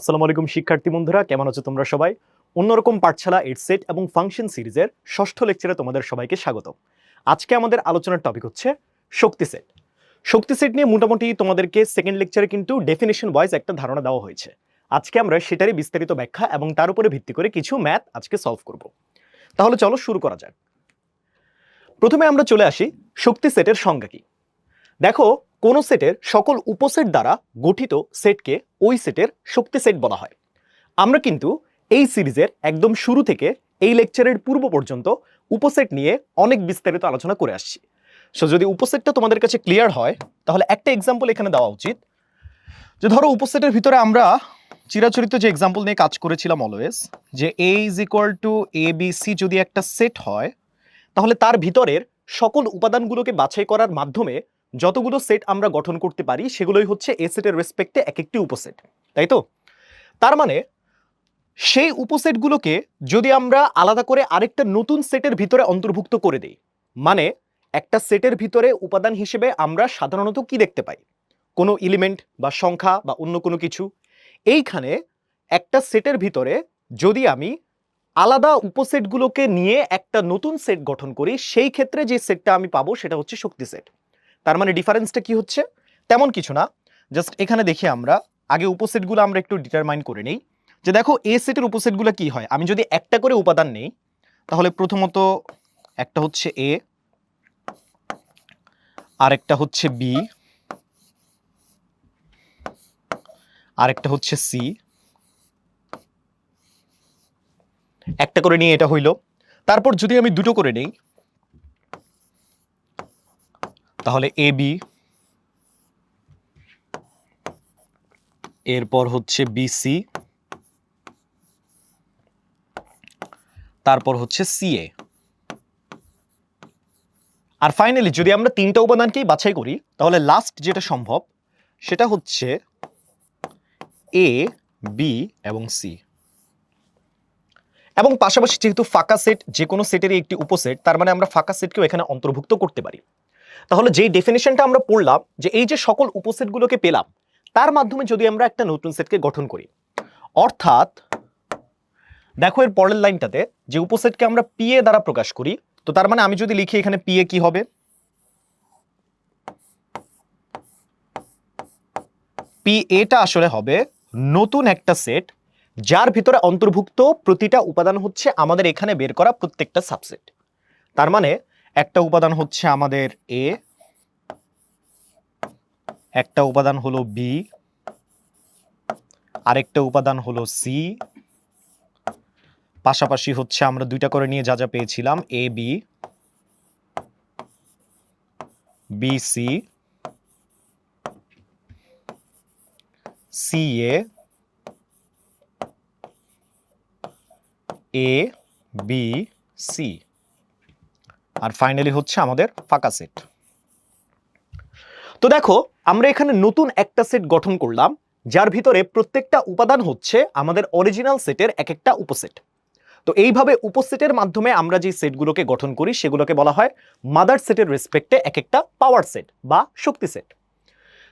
আসসালামু আলাইকুম, শিক্ষার্থী বন্ধুরা, কেমন আছো তোমরা সবাই? অন্যরকম পাঠশালা সেট এবং ফাংশন সিরিজের ষষ্ঠ লেকচারে তোমাদের সবাইকে স্বাগত। আজকে আমাদের আলোচনার টপিক হচ্ছে শক্তি সেট শক্তি সেট নিয়ে মোটামুটি তোমাদেরকে সেকেন্ড লেকচারে কিন্তু ডেফিনেশন ওয়াইজ একটা ধারণা দেওয়া হয়েছে। আজকে আমরা সেটারই বিস্তারিত ব্যাখ্যা এবং তার উপরে ভিত্তি করে কিছু ম্যাথ আজকে সলভ করব। তাহলে চলো শুরু করা যাক। প্রথমে আমরা চলে আসি শক্তি সেটের সংজ্ঞা কি? দেখো কোন সেটের সকল উপসেট দ্বারা গঠিত সেটকে ওই সেটের শক্তি সেট বলা হয়। আমরা কিন্তু এই সিরিজের একদম শুরু থেকে এই লেকচারের পূর্ব পর্যন্ত উপসেট নিয়ে অনেক বিস্তারিত আলোচনা করে আসছি। সো যদি উপসেটটা তোমাদের কাছে ক্লিয়ার হয়, তাহলে একটা এক্সাম্পল এখানে দেওয়া উচিত। যে ধরো উপসেটের ভিতরে আমরা চিরাচরিত যে এক্সাম্পল নিয়ে কাজ করেছিলাম অলওয়েজ যে A is equal to A B C যদি একটা সেট হয়, তাহলে তার ভিতরের সকল উপাদানগুলোকে বাছাই করার মাধ্যমে যতগুলো সেট আমরা গঠন করতে পারি, সেগুলোই হচ্ছে এ সেটের রেসপেক্টে এক একটি উপসেট, তাই তো? তার মানে সেই উপসেটগুলোকে যদি আমরা আলাদা করে আরেকটা নতুন সেটের ভিতরে অন্তর্ভুক্ত করে দেই মানে একটা সেটের ভিতরে উপাদান হিসেবে আমরা সাধারণত কি দেখতে পাই? কোনো এলিমেন্ট বা সংখ্যা বা অন্য কোনো কিছু। এইখানে একটা সেটের ভিতরে যদি আমি আলাদা উপসেটগুলোকে নিয়ে একটা নতুন সেট গঠন করি, সেই ক্ষেত্রে যে সেটটা আমি পাবো সেটা হচ্ছে শক্তি সেট তার মানে ডিফারেন্সটা কি হচ্ছে? তেমন কিছু না। জাস্ট এখানে দেখি আমরা, আগে উপসেটগুলো আমরা একটু ডিটারমাইন করে নেই। যে দেখো এ সেটের উপসেটগুলো কি হয়? আমি যদি একটা করে উপাদান নেই, তাহলে প্রথমত একটা হচ্ছে এ আরেকটা হচ্ছে বি আরেকটা হচ্ছে সি একটা করে নিয়ে এটা হইল। তারপর যদি আমি দুটো করে নেই তাহলে এ বি এরপর হচ্ছে বিসি তারপর হচ্ছে সিএ আর ফাইনালি যদি আমরা তিনটা উপাদানকেই বাছাই করি, তাহলে লাস্ট যেটা সম্ভব, সেটা হচ্ছে এ বি এবং সি এবং পাশাপাশি যেহেতু ফাঁকা সেট যে কোনো সেটেরই একটি উপসেট, তার মানে আমরা ফাঁকা সেটকেও এখানে অন্তর্ভুক্ত করতে পারি। তাহলে যেই ডেফিনেশনটা আমরা পড়লাম, যে এই যে সকল উপসেটগুলোকে পেলাম, তার মাধ্যমে যদি আমরা একটা নতুন সেটকে গঠন করি। অর্থাৎ, দেখো এর পরের লাইনটাতে, যে উপসেটকে আমরা পিএ দ্বারা প্রকাশ করি, তো তার মানে আমি যদি লিখি এখানে পিএ কি হবে? পি এটা আসলে হবে নতুন একটা সেট, যার ভিতরে অন্তর্ভুক্ত প্রতিটা উপাদান হচ্ছে আমাদের এখানে বের করা প্রত্যেকটা সাবসেট তার মানে একটা উপাদান হচ্ছে আমাদের এ একটা উপাদান হলো বি আরেকটা উপাদান হলো সি পাশাপাশি হচ্ছে আমরা দুইটা করে নিয়ে যা যা পেয়েছিলাম A B B C C A A B C R finally হচ্ছে আমাদের ফাঁকা সেট তো দেখো, আমরা এখানে নতুন একটা সেট গঠন করলাম, যার ভিতরে প্রত্যেকটা উপাদান হচ্ছে আমাদের অরিজিনাল সেটের এক একটা উপসেট। তো এইভাবে উপসেটের মাধ্যমে আমরা যে সেটগুলোকে গঠন করি, সেগুলোকে বলা হয় মাদার সেটের রেসপেক্টে এক একটা পাওয়ার সেট বা শক্তি সেট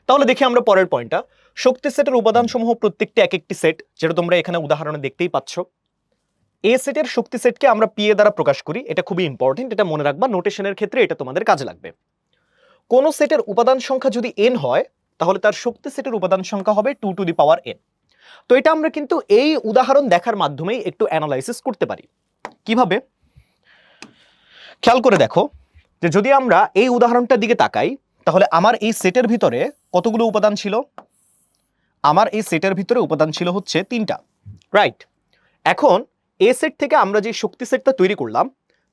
তাহলে দেখি আমরা পরের পয়েন্টটা শক্তি সেটের উপাদানসমূহ প্রত্যেকটি এক একটি সেট যেটা তোমরা এখানে উদাহরণে দেখতেই পাচ্ছ। এ সেটের শক্তি সেটকে আমরা পি এ দ্বারা প্রকাশ করি, এটা খুবই ইম্পর্টেন্ট এটা মনে রাখবা নোটেশনের ক্ষেত্রে এটা তোমাদের কাজে লাগবে। কোন সেটের উপাদান সংখ্যা যদি এন হয়, তাহলে তার শক্তি সেটের উপাদান সংখ্যা হবে two to the power n তো এটা আমরা কিন্তু এই উদাহরণ দেখার মাধ্যমেই একটু অ্যানালাইসিস করতে পারি। কীভাবে? খেয়াল করে দেখো যে যদি আমরা এই উদাহরণটার দিকে তাকাই, তাহলে আমার এই সেটের ভিতরে কতগুলো উপাদান ছিল? আমার এই সেটের ভিতরে উপাদান ছিল হচ্ছে তিনটা। রাইট এখন এ সেট থেকে আমরা যে শক্তি সেটটা তৈরি করলাম,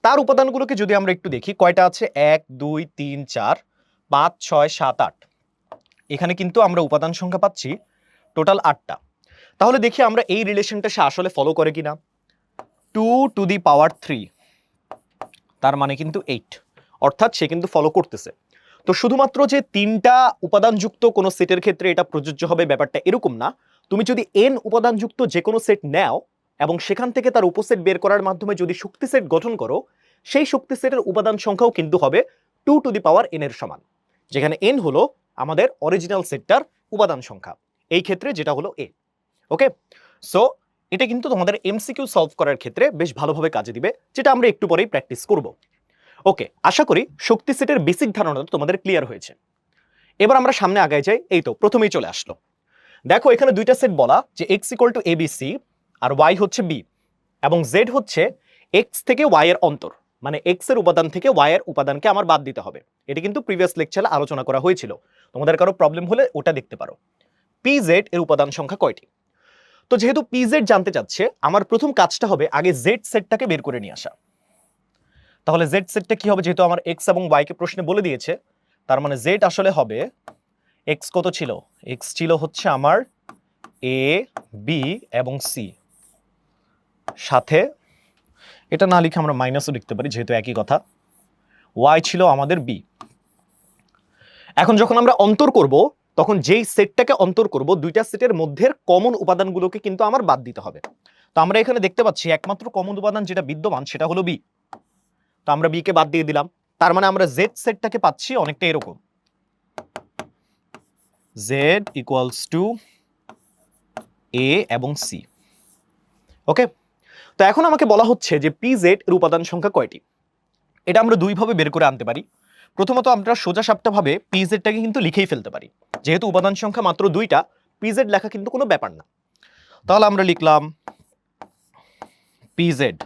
তার উপাদানগুলোকে যদি আমরা একটু দেখি, কয়টা আছে? এক, দুই, তিন, চার, পাঁচ, ছয়, সাত, আট। এখানে কিন্তু আমরা উপাদান সংখ্যা পাচ্ছি টোটাল আটটা। তাহলে দেখি আমরা এই রিলেশনটা সে আসলে ফলো করে কিনা। Two to the power three তার মানে কিন্তু এইট অর্থাৎ সে কিন্তু ফলো করতেছে। তো শুধুমাত্র যে তিনটা উপাদানযুক্ত কোনো সেটের ক্ষেত্রে এটা প্রযোজ্য হবে ব্যাপারটা এরকম না। তুমি যদি এন উপাদানযুক্ত যে কোনো সেট নাও এবং সেখান থেকে তার উপসেট বের করার মাধ্যমে যদি শক্তি সেট গঠন করো, সেই শক্তি সেটের উপাদান সংখ্যাও কিন্তু হবে two to the power n এর সমান। যেখানে এন হলো আমাদের অরিজিনাল সেটটার উপাদান সংখ্যা। এই ক্ষেত্রে যেটা হলো এ। ওকে? সো এটা কিন্তু তোমাদের এমসিকিউ সলভ করার ক্ষেত্রে বেশ ভালোভাবে কাজে দিবে, যেটা আমরা একটু পরেই প্র্যাকটিস করব। ওকে, আশা করি শক্তি সেটের বেসিক ধারণা তোমাদের ক্লিয়ার হয়েছে। এবার আমরা সামনে আগায় যাই। এই তো, প্রথমেই চলে আসলো। দেখো, এখানে দুইটা সেট বলা যে এক্স ইকুয়াল টু এবিসি আর ওয়াই হচ্ছে বি এবং জেড হচ্ছে এক্স থেকে ওয়াই এর অন্তর মানে এক্সের উপাদান থেকে ওয়াই এর উপাদানকে আমার বাদ দিতে হবে। এটা কিন্তু প্রিভিয়াস লেকচারে আলোচনা করা হয়েছিল। তোমাদের কারও প্রবলেম হলে ওটা দেখতে পারো। পি জেড এর উপাদান সংখ্যা কয়টি? তো যেহেতু পি জেড জানতে চাচ্ছে, আমার প্রথম কাজটা হবে আগে জেড সেটটাকে বের করে নিয়ে আসা। তাহলে জেড সেটটা কি হবে? যেহেতু আমার এক্স এবং ওয়াই কে প্রশ্নে বলে দিয়েছে, তার মানে জেড আসলে হবে এক্স কত ছিল? এক্স ছিল হচ্ছে আমার এ বি এবং সি সাথে, এটা না লিখে আমরা মাইনাসও লিখতে পারি, যেহেতু একই কথা। ওয়াই ছিল আমাদের বি এখন যখন আমরা অন্তর করব, তখন যেই সেটটাকে অন্তর করব, দুইটা সেটের মধ্যের কমন উপাদানগুলোকে কিন্তু আমার বাদ দিতে হবে। তো আমরা এখানে দেখতে পাচ্ছি, একমাত্র কমন উপাদান যেটা বিদ্যমান, সেটা হলো বি তো আমরা বিকে বাদ দিয়ে দিলাম। তার মানে আমরা জেড সেটটাকে পাচ্ছি অনেকটা এরকম। জেড ইকুয়ালস টু এ এবং সি ওকে তো এখন আমাকে বলা হচ্ছে যে পি জেড এর উপাদান সংখ্যা কয়টি? এটা আমরা দুইভাবে বের করে আনতে পারি। প্রথমত আমরা সোজা সাপটাভাবে পি জেডটাকে কিন্তু লিখেই ফেলতে পারি। যেহেতু উপাদান সংখ্যা মাত্র দুইটা পি জেড লেখা কিন্তু কোনো ব্যাপার না। তাহলে আমরা লিখলাম পি জেড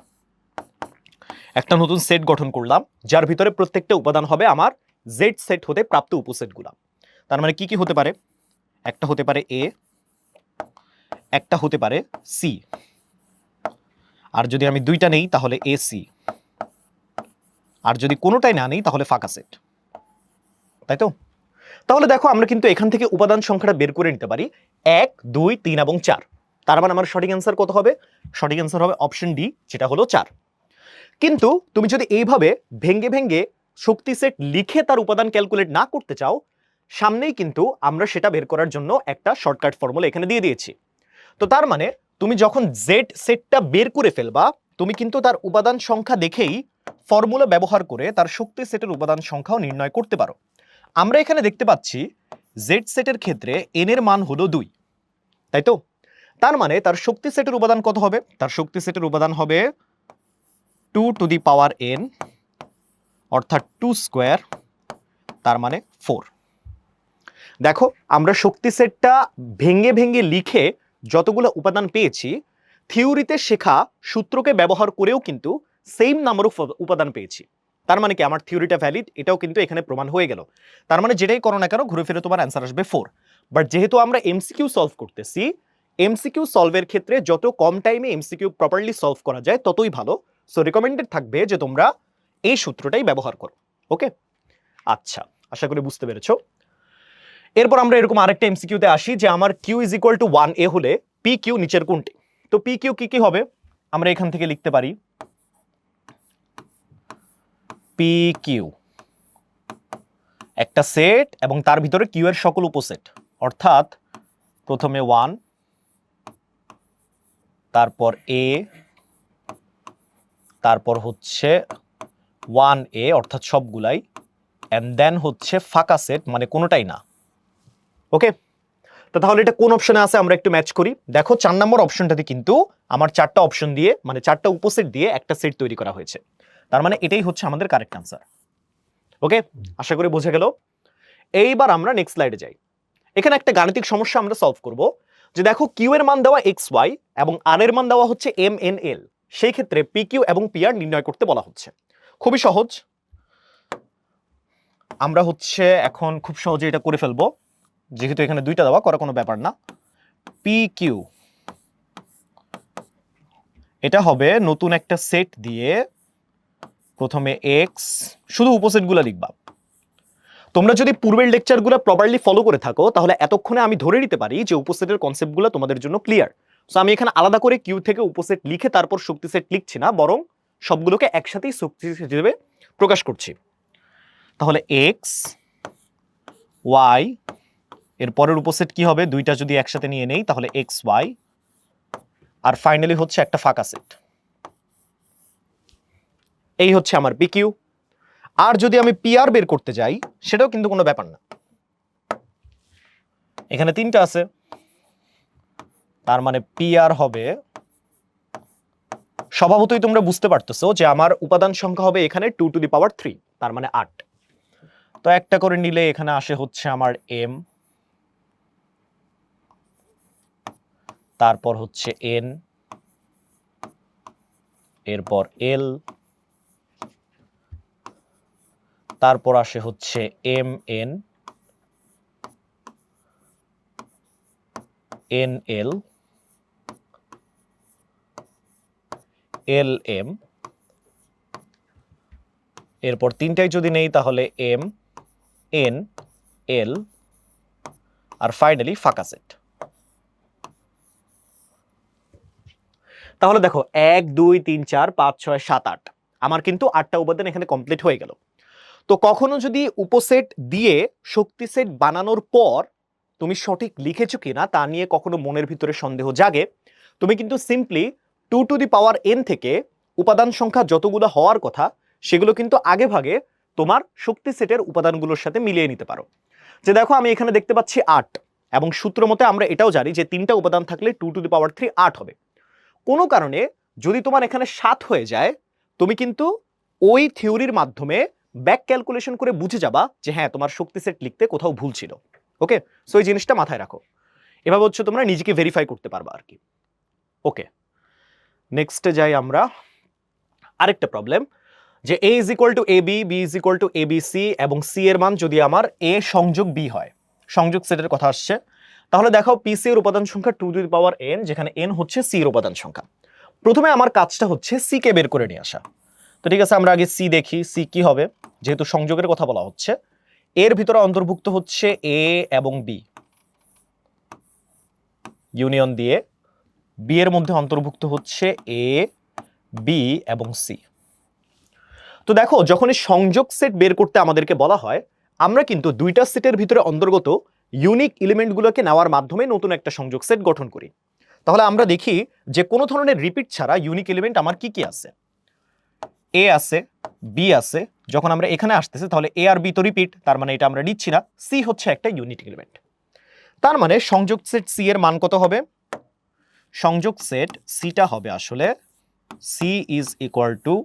একটা নতুন সেট গঠন করলাম, যার ভিতরে প্রত্যেকটা উপাদান হবে আমার জেড সেট হতে প্রাপ্ত উপসেটগুলা তার মানে কি কি হতে পারে? একটা হতে পারে এ একটা হতে পারে সি আর যদি আমি দুইটা নেই, তাহলে এ সি আর যদি কোনোটাই না নেই, তাহলে ফাঁকা সেট। তাই তো? তাহলে দেখো, আমরা কিন্তু এখান থেকে উপাদান সংখ্যাটা বের করে নিতে পারি। এক, দুই, তিন এবং চার। তার মানে আমার সঠিক অ্যান্সার কত হবে? সঠিক অ্যান্সার হবে অপশন ডি যেটা হলো চার। কিন্তু তুমি যদি এইভাবে ভেঙ্গে ভেঙ্গে শক্তি সেট লিখে তার উপাদান ক্যালকুলেট না করতে চাও, সামনেই কিন্তু আমরা সেটা বের করার জন্য একটা শর্টকাট ফর্মুলা এখানে দিয়ে দিয়েছি। তো তার মানে তুমি যখন জেড সেটটা বের করে ফেলবা, তুমি কিন্তু তার উপাদান সংখ্যা দেখেই ফর্মুলা ব্যবহার করে তার শক্তি সেটের উপাদান সংখ্যাও নির্ণয় করতে পারো। আমরা এখানে দেখতে পাচ্ছি জেড সেটের ক্ষেত্রে এন এর মান হলো দুই, তাই তো? তার মানে তার শক্তি সেটের উপাদান কত হবে? তার শক্তি সেটের উপাদান হবে two to the power n অর্থাৎ টু স্কোয়ার তার মানে ফোর দেখো, আমরা শক্তি সেটটা ভেঙে ভেঙে লিখে যতগুলো উপাদান পেয়েছি, থিওরিতে শেখা সূত্রকে ব্যবহার করেও কিন্তু সেম নাম্বার অফ উপাদান পেয়েছি। তার মানে কি? আমার থিওরিটা ভ্যালিড এটাও কিন্তু এখানে প্রমাণ হয়ে গেল। তার মানে যেটাই করো না কেন, ঘুরে ফিরে তোমার অ্যান্সার আসবে ফোর বাট যেহেতু আমরা এমসিকিউ সলভ করতেছি এমসিকিউ সলভের ক্ষেত্রে যত কম টাইমে এমসিকিউ প্রপারলি সলভ করা যায়, ততই ভালো। সো রেকমেন্ডেড থাকবে যে তোমরা এই সূত্রটাই ব্যবহার করো। ওকে আচ্ছা আশা করি বুঝতে পেরেছ। এরপর আমরা এরকম আরেকটা এমসিকিউতে আসি যে আমার Q is equal to one A হলে পি কিউ নিচের কোনটি? তো পি কিউ কি কি হবে? আমরা এখান থেকে লিখতে পারি পি কিউ একটা সেট এবং তার ভিতরে কিউ এর সকল উপসেট। অর্থাৎ প্রথমে ওয়ান তারপর এ তারপর হচ্ছে ওয়ান এ অর্থাৎ সবগুলাই অ্যান্ড দেন হচ্ছে ফাঁকা সেট মানে কোনোটাই না। ওকে? তো তাহলে এটা কোন অপশনে আছে? আমরা একটু ম্যাচ করি। দেখো, চার নম্বর অপশনটাতে কিন্তু আমার চারটা অপশন দিয়ে মানে চারটা উপসেট দিয়ে একটা সেট তৈরি করা হয়েছে। তার মানে এটাই হচ্ছে আমাদের কারেক্ট আনসার ওকে? আশা করি বোঝা গেল। এইবার আমরা নেক্সট স্লাইডে যাই। এখানে একটা গাণিতিক সমস্যা আমরা সলভ করব, যে দেখো কিউ এর মান দেওয়া এক্স ওয়াই এবং আর এর মান দেওয়া হচ্ছে এম এন এল সেই ক্ষেত্রে পি কিউ এবং পি আর নির্ণয় করতে বলা হচ্ছে। খুবই সহজ। আমরা হচ্ছে এখন খুব সহজে এটা করে ফেলব। যেহেতু এখানে দুইটা দেওয়া, করা কোনো ব্যাপার না। পি কিউ এটা হবে নতুন একটা সেট দিয়ে প্রথমে এক্স শুধু উপসেটগুলো লিখবা। তোমরা যদি পূর্বের লেকচারগুলো প্রপারলি ফলো করে থাকো, তাহলে এতক্ষণে আমি ধরে নিতে পারি যে উপসেটের কনসেপ্টগুলো তোমাদের জন্য ক্লিয়ার সো আমি এখানে আলাদা করে কিউ থেকে উপসেট লিখে তারপর শক্তি সেট লিখছি না, বরং সবগুলোকে একসাথেই শক্তি সেট হিসেবে প্রকাশ করছি। তাহলে এক্স ওয়াই এর পরের উপসেট কি হবে? দুইটা যদি একসাথে নিয়ে নেই, তাহলে এক্স, ওয়াই। আর ফাইনালি হচ্ছে একটা ফাঁকা সেট। এই হচ্ছে আমার পিকিউ আর যদি আমি পিআর বের করতে যাই, সেটাও কিন্তু কোনো ব্যাপার না। এখানে তিনটা আছে। তার মানে পি আর হবে, স্বভাবতই তোমরা বুঝতে পারতেছো যে আমার উপাদান সংখ্যা হবে এখানে two to the power three তার মানে আট। তো একটা করে নিলে এখানে আসে হচ্ছে আমার এম তারপর হচ্ছে এন এরপর এল তারপর আসে হচ্ছে M N N L L M এরপর তিনটাই যদি নেই তাহলে এম এন এল আর ফাইনালি ফাঁকা সেট তাহলে দেখো, এক, দুই, তিন, চার, পাঁচ, ছয়, সাত, আট। আমার কিন্তু আটটা উপাদান এখানে কমপ্লিট হয়ে গেল। তো কখনো যদি উপসেট দিয়ে শক্তি সেট বানানোর পর তুমি সঠিক লিখেছো কিনা তা নিয়ে কখনো মনের ভিতরে সন্দেহ জাগে। তুমি কিন্তু simply two to the power n থেকে উপাদান সংখ্যা যতগুলো হওয়ার কথা, সেগুলো কিন্তু আগে ভাগে তোমার শক্তি সেটের উপাদানগুলোর সাথে মিলিয়ে নিতে পারো। যে দেখো, আমি এখানে দেখতে পাচ্ছি আট, এবং সূত্র মতে আমরা এটাও জানি যে তিনটা উপাদান থাকলে two to the power three আট হবে। কোনো কারণে যদি তোমার এখানে সাত হয়ে যায়, তুমি কিন্তু ওই থিওরির মাধ্যমে ব্যাক ক্যালকুলেশন করে বুঝে যাবা যে হ্যাঁ তোমার শক্তি সেট লিখতে কোথাও ভুল ছিল। ওকে সো এই জিনিসটা মাথায় রাখো। এভাবে হচ্ছে তোমরা নিজেকে ভেরিফাই করতে পারবা আর কি। ওকে নেক্সটে যাই আমরা। আরেকটা প্রবলেম যে A is equal to A B B is equal to A B C এবং সি এর মান যদি আমার এ সংযোগ বি হয়, সংযোগ সেটের কথা আসছে। তাহলে দেখাও পিসি এর উপাদান সংখ্যা two to the power n যেখানে এন হচ্ছে সি এর উপাদান সংখ্যা। প্রথমে আমার কাজটা হচ্ছে সি কে বের করে নিয়ে আসা। তো ঠিক আছে, আমরা আগে সি দেখি সি কি হবে? যেহেতু সংযোগের কথা বলা হচ্ছে। এর ভিতরে অন্তর্ভুক্ত হচ্ছে এ এবং বি ইউনিয়ন দিয়ে বি এর মধ্যে অন্তর্ভুক্ত হচ্ছে এ বি এবং সি তো দেখো যখন সংযোগ সেট বের করতে আমাদেরকে বলা হয়, আমরা কিন্তু দুইটা সেটের ভিতরে অন্তর্গত ইউনিক এলিমেন্টগুলোকে নেওয়ার মাধ্যমে নতুন একটা সংযোগ সেট গঠন করি। তাহলে আমরা দেখি যে কোনো ধরনের রিপিট ছাড়া ইউনিক এলিমেন্ট আমার কি কি আছে? এ আছে বি আছে, যখন আমরা এখানে আসতেছি তাহলে এ আর বি তো রিপিট তার মানে এটা আমরা নিচ্ছি না। সি হচ্ছে একটা ইউনিট এলিমেন্ট তার মানে সংযোগ সেট সি এর মান কত হবে? সংযোগ সেট সিটা হবে আসলে C is equal to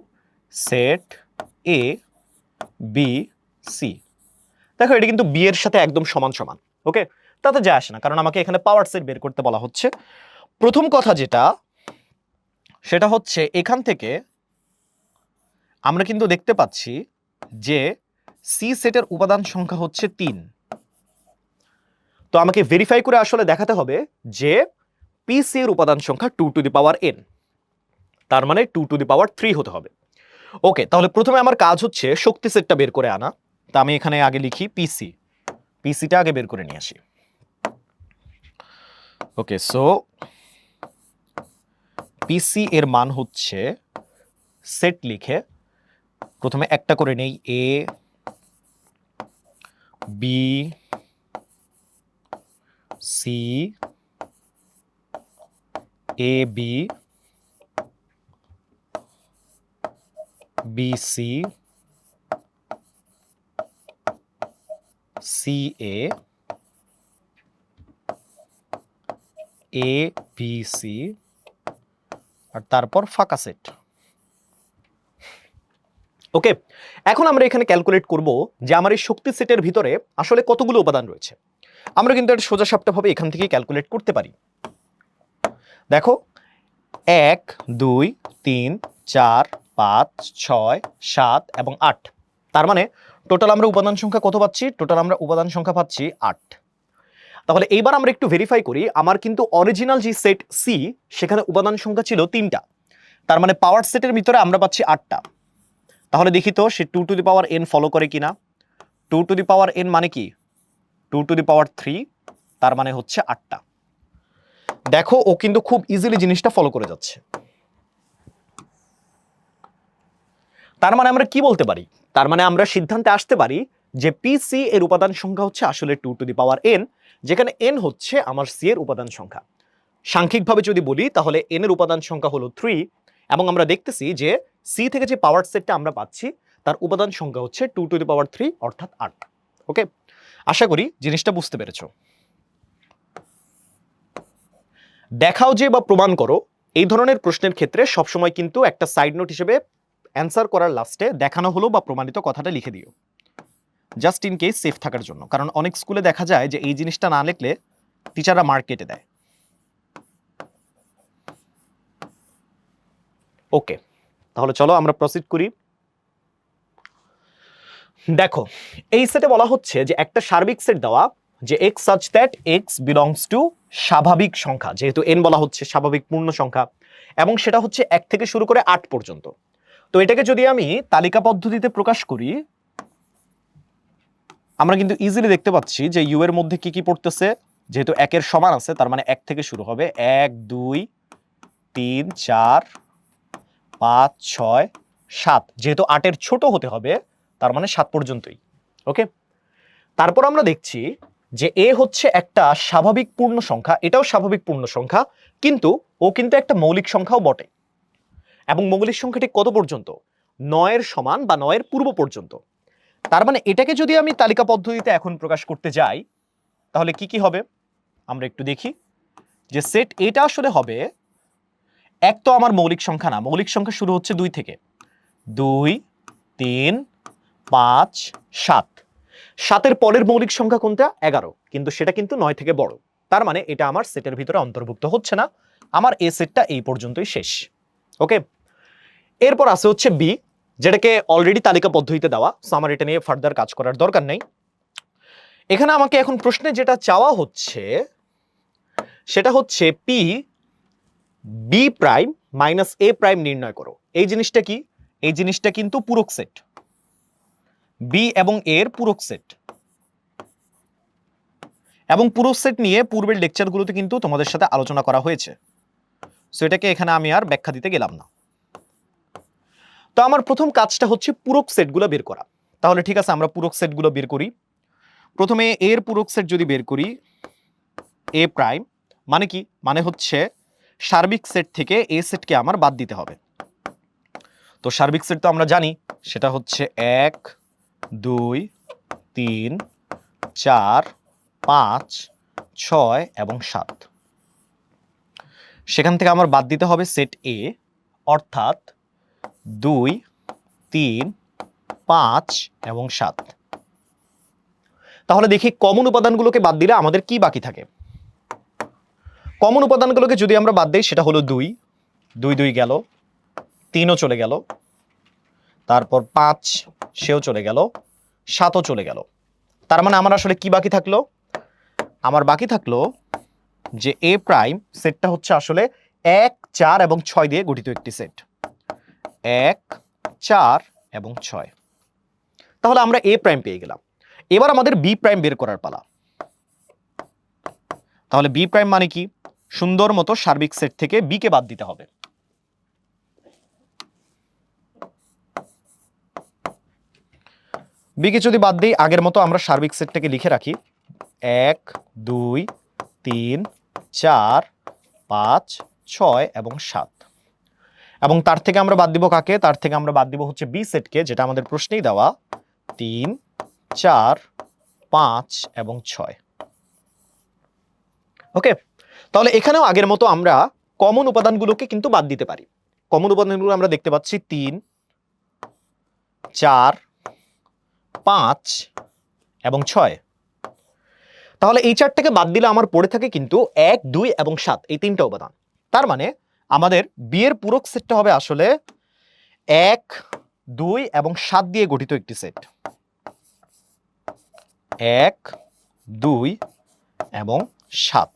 set A B C দেখো, এটা কিন্তু বি এর সাথে একদম সমান সমান। ওকে? তাতে যায় আসে না, কারণ আমাকে এখানে পাওয়ার সেট বের করতে বলা হচ্ছে। প্রথম কথা যেটা, সেটা হচ্ছে এখান থেকে আমরা কিন্তু দেখতে পাচ্ছি যে সি সেটের উপাদান সংখ্যা হচ্ছে তিন। তো আমাকে ভেরিফাই করে আসলে দেখাতে হবে যে পি সি এর উপাদান সংখ্যা two to the power n তার মানে two to the power three হতে হবে। ওকে, তাহলে প্রথমে আমার কাজ হচ্ছে শক্তি সেটটা বের করে আনা। তা আমি এখানে আগে লিখি পিসি পিসিটা আগে বের করে নিয়ে আসি। ওকে সো পিসি এর মান হচ্ছে সেট লিখে প্রথমে একটা করে নেই A B C A B B C C A A B C আর তারপর ফাঁকা সেট। ওকে এখন আমরা এখানে ক্যালকুলেট করব যে আমার এই শক্তি সেটের ভিতরে আসলে কতগুলো উপাদান রয়েছে। আমরা কিন্তু এটা সোজা সাপটাভাবে এখান থেকে ক্যালকুলেট করতে পারি। দেখো, এক, দুই, তিন, চার, পাঁচ, ছয়, সাত এবং আট। তার মানে টোটাল আমরা উপাদান সংখ্যা কত পাচ্ছি? টোটাল আমরা উপাদান সংখ্যা পাচ্ছি আট। তাহলে এইবার আমরা একটু ভেরিফাই করি, আমার কিন্তু অরিজিনাল যে সেট সি সেখানে উপাদান সংখ্যা ছিল তিনটা। তার মানে পাওয়ার সেটের ভিতরে আমরা পাচ্ছি আটটা। তাহলে দেখি তো, সে two to the power n follow করে কিনা? Two to the power n মানে কি? Two to the power three তার মানে হচ্ছে আটটা। দেখো, ও কিন্তু খুব ইজিলি জিনিসটা ফলো করে যাচ্ছে। তার মানে আমরা কি বলতে পারি? তার মানে আমরা সিদ্ধান্তে আসতে পারি যে পিসি এর উপাদান সংখ্যা হচ্ছে আসলে two to the power n যেখানে এন হচ্ছে আমার সি এর উপাদান সংখ্যা। সাংখ্যিকভাবে যদি বলি, তাহলে এন এর উপাদান সংখ্যা হলো থ্রি এবং আমরা দেখতেছি যে সি থেকে যে পাওয়ার সেটটা আমরা পাচ্ছি, তার উপাদান সংখ্যা হচ্ছে two to the power three অর্থাৎ আট। ওকে আশা করি জিনিসটা বুঝতে পেরেছ। দেখাও যে বা প্রমাণ করো, এই ধরনের প্রশ্নের ক্ষেত্রে সবসময় কিন্তু একটা সাইড নোট হিসেবে অ্যান্সার করার লাস্টে দেখানো হলো বা প্রমাণিত কথাটা লিখে দিও। জাস্ট ইন কেস সেফ থাকার জন্য। কারণ অনেক স্কুলে দেখা যায় যে এই জিনিসটা না লিখলে টিচাররা মার্ক কেটে দেয়। ওকে তাহলে চলো আমরা প্রসিড করি। দেখো, এই সেটে বলা হচ্ছে যে একটা সার্বিক সেট দেওয়া যে X such that X belongs to স্বাভাবিক সংখ্যা, যেহেতু এন বলা হচ্ছে স্বাভাবিক পূর্ণ সংখ্যা, এবং সেটা হচ্ছে এক থেকে শুরু করে আট পর্যন্ত। তো এটাকে যদি আমি তালিকা পদ্ধতিতে প্রকাশ করি, আমরা কিন্তু ইজিলি দেখতে পাচ্ছি যে ইউ এর মধ্যে কি কি পড়তেছে। যেহেতু একের সমান আছে, তার মানে এক থেকে শুরু হবে। এক, দুই, তিন, চার, পাঁচ, ছয়, সাত। যেহেতু আটের ছোট হতে হবে, তার মানে সাত পর্যন্তই। ওকে? তারপর আমরা দেখছি যে এ হচ্ছে একটা স্বাভাবিক পূর্ণ সংখ্যা। এটাও স্বাভাবিক পূর্ণ সংখ্যা, কিন্তু ও কিন্তু একটা মৌলিক সংখ্যাও বটে। এবং মৌলিক সংখ্যাটি কত পর্যন্ত? নয়ের সমান বা নয়ের পূর্ব পর্যন্ত। তার মানে এটাকে যদি আমি তালিকা পদ্ধতিতে এখন প্রকাশ করতে যাই, তাহলে কি কি হবে? আমরা একটু দেখি। যে সেট এটা আসলে হবে, এক তো আমার মৌলিক সংখ্যা না, মৌলিক সংখ্যা শুরু হচ্ছে দুই থেকে। দুই, তিন, পাঁচ, সাত। সাতের পরের মৌলিক সংখ্যা কোনটা? এগারো। কিন্তু সেটা কিন্তু নয় থেকে বড়। তার মানে এটা আমার সেটের ভিতরে অন্তর্ভুক্ত হচ্ছে না। আমার এ সেটটা এই পর্যন্তই শেষ। ওকে এরপর আছে হচ্ছে বি যেটাকে অলরেডি তালিকা পদ্ধতিতে দেওয়া। আমার এটা নিয়ে ফার্দার কাজ করার দরকার নেই। এখানে আমাকে এখন প্রশ্নে যেটা চাওয়া হচ্ছে, সেটা হচ্ছে P B prime minus A prime নির্ণয় করো। এই জিনিসটা কি? এই জিনিসটা কিন্তু পূরক সেট বি এবং এর পূরক সেট এবং পূরক সেট নিয়ে পূর্বের লেকচারগুলোতে কিন্তু তোমাদের সাথে আলোচনা করা হয়েছে। সো এটাকে এখানে আমি আর ব্যাখ্যা দিতে গেলাম না। তো আমার প্রথম কাজটা হচ্ছে পূরক সেটগুলো বের করা। তাহলে ঠিক আছে, আমরা পূরক সেটগুলো বের করি। প্রথমে এর পূরক সেট যদি বের করি, এ প্রাইম মানে কি? মানে হচ্ছে সার্বিক সেট থেকে এ সেটকে আমার বাদ দিতে হবে। তো সার্বিক সেট তো আমরা জানি, সেটা হচ্ছে এক, দুই, তিন, চার, পাঁচ, ছয় এবং সাত। সেখান থেকে আমার বাদ দিতে হবে সেট এ, অর্থাৎ দুই, তিন, পাঁচ এবং সাত। তাহলে দেখি কমন উপাদানগুলোকে বাদ দিলে আমাদের কি বাকি থাকে? কমন উপাদানগুলোকে যদি আমরা বাদ দিই, সেটা হলো দুই। দুই দুই গেল, তিনও চলে গেল। তারপর পাঁচ, সেও চলে গেল, সাতও চলে গেল। তার মানে আমার আসলে কি বাকি থাকল? আমার বাকি থাকল যে এ প্রাইম সেটটা হচ্ছে আসলে এক, চার এবং ছয় দিয়ে গঠিত একটি সেট এক, চার এবং ছয়। তাহলে আমরা এ প্রাইম পেয়ে গেলাম। এবার আমাদের বি প্রাইম বের করার পালা। তাহলে বি প্রাইম মানে কি? সুন্দর মতো সার্বিক সেট থেকে বি কে বাদ দিতে হবে। বি কে যদি বাদ দিই, আগের মতো আমরা সার্বিক সেটটাকে লিখে রাখি। এক, দুই, তিন, চার, পাঁচ, ছয় এবং সাত। এবং তার থেকে আমরা বাদ দিব কাকে? তার থেকে আমরা বাদ দিব হচ্ছে বি সেটকে যেটা আমাদের প্রশ্নেই দেওয়া। তিন, চার, পাঁচ এবং ছয়। ওকে তাহলে এখানেও আগের মতো আমরা কমন উপাদানগুলোকে কিন্তু বাদ দিতে পারি। কমন উপাদানগুলো আমরা দেখতে পাচ্ছি তিন, চার, পাঁচ এবং ছয়। তাহলে এই চারটাকে বাদ দিলে আমার পড়ে থাকে কিন্তু এক, দুই এবং সাত, এই তিনটা উপাদান। তার মানে আমাদের বিয়ের পূরক সেটটা হবে আসলে এক, দুই এবং সাত দিয়ে গঠিত একটি সেট। এক, দুই এবং সাত।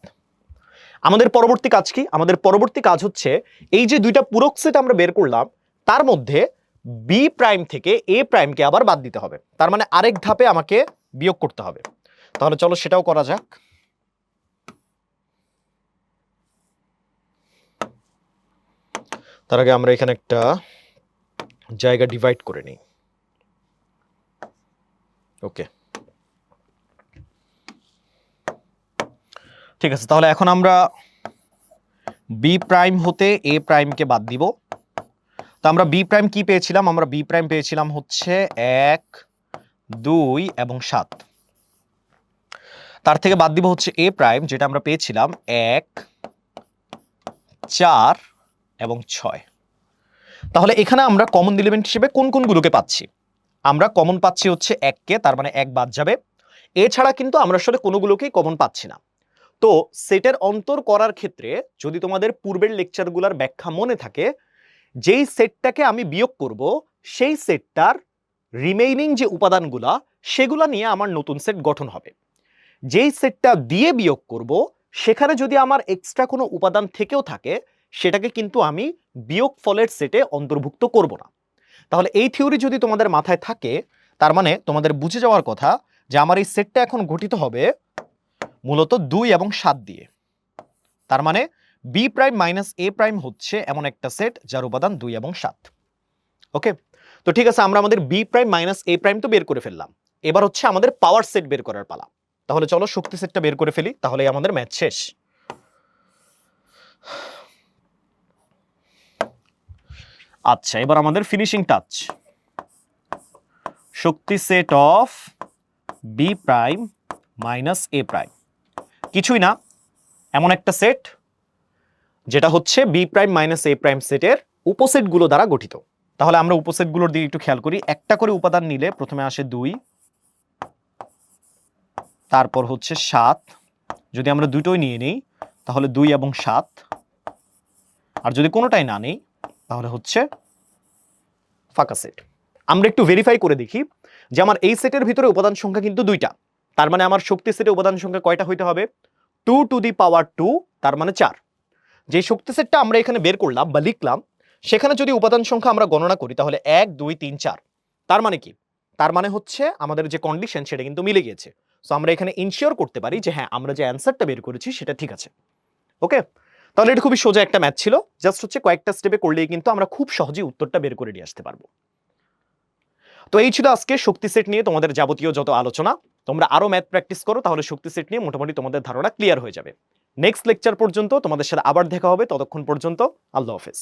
আমাদের পরবর্তী কাজ কি? আমাদের পরবর্তী কাজ হচ্ছে এই যে দুইটা পূরক সেট আমরা বের করলাম, তার মধ্যে বি প্রাইম থেকে এ প্রাইমকে আবার বাদ দিতে হবে। তার মানে আরেক ধাপে আমাকে বিয়োগ করতে হবে। তাহলে চলো সেটাও করা যাক। তার আগে আমরা এখানে একটা জায়গা ডিভাইড করে নিই। ওকে ঠিক আছে, তাহলে এখন আমরা বি প্রাইম হতে এ প্রাইমকে বাদ দিব। তো আমরা বি প্রাইম কি পেয়েছিলাম? আমরা বি প্রাইম পেয়েছিলাম হচ্ছে এক, দুই এবং সাত। তার থেকে বাদ দিব হচ্ছে এ প্রাইম যেটা আমরা পেয়েছিলাম এক, চার এবং ছয়। তাহলে এখানে আমরা কমন এলিমেন্ট হিসেবে কোন কোনগুলোকে পাচ্ছি? আমরা কমন পাচ্ছি হচ্ছে এককে, তার মানে এক বাদ যাবে। এছাড়া কিন্তু আমরা আসলে কোনোগুলোকেই কমন পাচ্ছি না। তো সেটের অন্তর করার ক্ষেত্রে যদি তোমাদের পূর্বের লেকচারগুলোর ব্যাখ্যা মনে থাকে, যেই সেটটাকে আমি বিয়োগ করব, সেই সেটটার রিমেইনিং যে উপাদানগুলা, সেগুলা নিয়ে আমার নতুন সেট গঠন হবে। যেই সেটটা দিয়ে বিয়োগ করব, সেখানে যদি আমার এক্সট্রা কোনো উপাদান থেকেও থাকে সেটাকে কিন্তু আমি বিয়োগ ফলের সেটে অন্তর্ভুক্ত করব না। তাহলে এই থিওরি যদি তোমাদের মাথায় থাকে, তার মানে তোমাদের বুঝে যাওয়ার কথা যে আমার এই সেটটা এখন গঠিত হবে মূলত দুই এবং সাত দিয়ে। তার মানে B prime minus A prime হচ্ছে এমন একটা সেট যার উপাদান দুই এবং সাত। ওকে তো ঠিক আছে, আমরা আমাদের B prime minus A prime তো বের করে ফেললাম। এবার হচ্ছে আমাদের পাওয়ার সেট বের করার পালা। তাহলে চলো শক্তি সেটটা বের করে ফেলি তাহলে আমাদের ম্যাচ শেষ। আচ্ছা এবার আমাদের finishing touch Shakti set of B prime minus A prime কিছুই না, এমন একটা সেট যেটা হচ্ছে B prime minus A prime সেটের উপসেটগুলো দ্বারা গঠিত। তাহলে আমরা উপসেটগুলোর দিকে একটু খেয়াল করি। একটা করে উপাদান নিলে প্রথমে আসে দুই, তারপর হচ্ছে সাত। যদি আমরা দুটোই নিয়ে নিই, তাহলে দুই এবং সাত। আর যদি কোনোটাই না নেই তাহলে হচ্ছে ফাঁকা সেট আমরা একটু ভেরিফাই করে দেখি যে আমার এই সেটের ভিতরে উপাদান সংখ্যা কিন্তু দুইটা। তার মানে আমার শক্তি সেটে উপাদান সংখ্যা কয়টা হইতে হবে? Two to the power two তার মানে চার। যে শক্তি সেটটা আমরা এখানে বের করলাম বা লিখলাম, সেখানে যদি উপাদান সংখ্যা আমরা গণনা করি, তাহলে এক, দুই, তিন, চার। তার মানে কি? তার মানে হচ্ছে আমাদের যে কন্ডিশন সেটা কিন্তু মিলে গিয়েছে। সো আমরা এখানে ইনশিওর করতে পারি যে হ্যাঁ আমরা যে অ্যান্সারটা বের করেছি, সেটা ঠিক আছে। ওকে তাহলে এটা খুবই সোজা একটা ম্যাথ ছিল। জাস্ট হচ্ছে কয়েকটা স্টেপে করলেই কিন্তু আমরা খুব সহজেই উত্তরটা বের করে নিয়ে আসতে পারব। তো এই ছিল আজকে শক্তি সেট নিয়ে তোমাদের যাবতীয় যত আলোচনা। তোমরা আরও ম্যাথ প্র্যাকটিস করো, তাহলে শক্তি সেট নিয়ে মোটামুটি তোমাদের ধারণা ক্লিয়ার হয়ে যাবে। নেক্সট লেকচার পর্যন্ত তোমাদের সাথে আবার দেখা হবে, ততক্ষণ পর্যন্ত আল্লাহ হাফেজ।